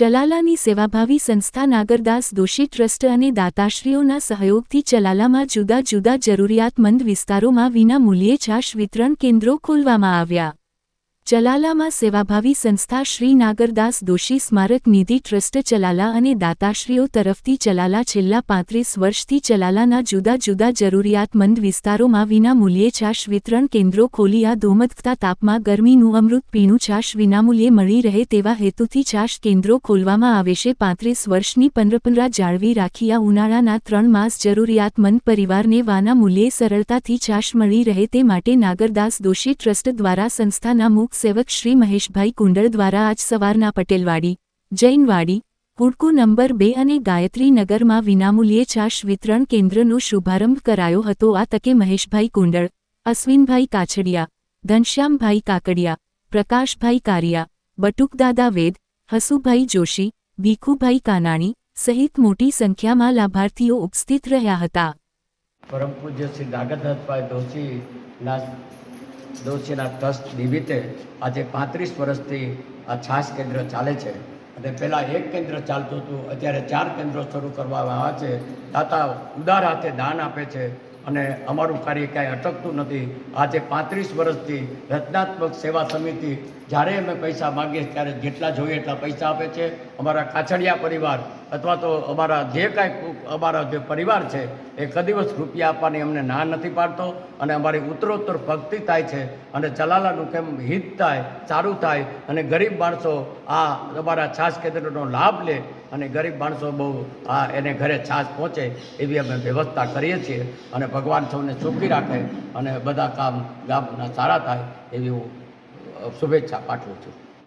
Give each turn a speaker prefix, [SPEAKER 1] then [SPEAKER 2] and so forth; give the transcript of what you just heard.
[SPEAKER 1] ચલાલાની સેવાભાવી સંસ્થા નાગરદાસ દોશી ટ્રસ્ટ અને દાતાશ્રીઓના સહયોગથી ચલાલામાં જુદા જુદા જરૂરિયાતમંદ વિસ્તારોમાં વિના મૂલ્યે છાશ વિતરણ કેન્દ્રો ખોલવામાં આવ્યા. ચલાલામાં સેવાભાવી સંસ્થા શ્રી નાગરદાસ દોશી સ્મારક નિધિ ટ્રસ્ટ ચલાલા અને દાતાશ્રીઓ તરફથી ચલાલા છેલ્લા પાંત્રીસ વર્ષથી ચલાલાના જુદા જુદા જરૂરિયાતમંદ વિસ્તારોમાં વિના મૂલ્યે છાશ વિતરણ કેન્દ્રો ખોલી આ ધોમધકતા તાપમાં ગરમીનું અમૃત પીણું છાશ વિનામૂલ્યે મળી રહે તેવા હેતુથી છાશ કેન્દ્રો ખોલવામાં આવે છે. પાંત્રીસ વર્ષની પંદરપંદરા જાળવી રાખી આ ઉનાળાના ત્રણ માસ જરૂરિયાતમંદ પરિવારને વાના મૂલ્યે સરળતાથી છાશ મળી રહે તે માટે નાગરદાસ દોશી ટ્રસ્ટ દ્વારા સંસ્થાના મુખ સેવક શ્રી મહેશભાઈ કુંડળ દ્વારા આજ સવારના પટેલવાડી, જૈનવાડી, હુડકુ નંબર બે અને ગાયત્રી નગરમાં વિનામૂલ્યે છાશ વિતરણ કેન્દ્રનો શુભારંભ કરાયો હતો. આ તકે મહેશભાઈ કુંડળ, અશ્વિનભાઈ કાછડિયા, ઘનશ્યામભાઈ કાકડિયા, પ્રકાશભાઈ કારિયા, બટુકદાદા વેદ, હસુભાઈ જોશી, ભીખુભાઈ કાનાણી સહિત મોટી સંખ્યામાં લાભાર્થીઓ ઉપસ્થિત રહ્યા હતા.
[SPEAKER 2] પરમ પૂજ્ય શ્રી નાગરનાથભાઈ દોશીના દોશીના ટ્રસ્ટ નિમિત્તે આજે પાંત્રીસ વર્ષથી આ છાસ કેન્દ્ર ચાલે છે. અને પહેલાં એક કેન્દ્ર ચાલતું હતું, અત્યારે ચાર કેન્દ્રો શરૂ કરવામાં આવ્યા છે. દાતા ઉદાર હાથે દાન આપે છે. અને અમારું કાર્ય કાંઈ અટકતું નથી. આજે પાંત્રીસ વર્ષથી રચનાત્મક સેવા સમિતિ, જ્યારે અમે પૈસા માગીએ ત્યારે જેટલા જોઈએ એટલા પૈસા આપે છે. અમારા કાછડિયા પરિવાર અથવા તો અમારા જે કાંઈ અમારા જે પરિવાર છે, એ કદીવસ રૂપિયા આપવાની અમને ના નથી પાડતો અને અમારી ઉત્તરોત્તર ભક્તિ થાય છે અને ચલાલાનું કેમ હિત થાય, સારું થાય અને ગરીબ માણસો આ અમારા છાસ કેન્દ્રનો લાભ લે અને ગરીબ માણસો બહુ આ એને ઘરે છાસ પહોંચે એવી અમે વ્યવસ્થા કરીએ છીએ અને ભગવાન સૌને ચોખ્ખી રાખે અને બધા કામ ગામના સારા થાય એવી હું શુભેચ્છા પાઠવું છું.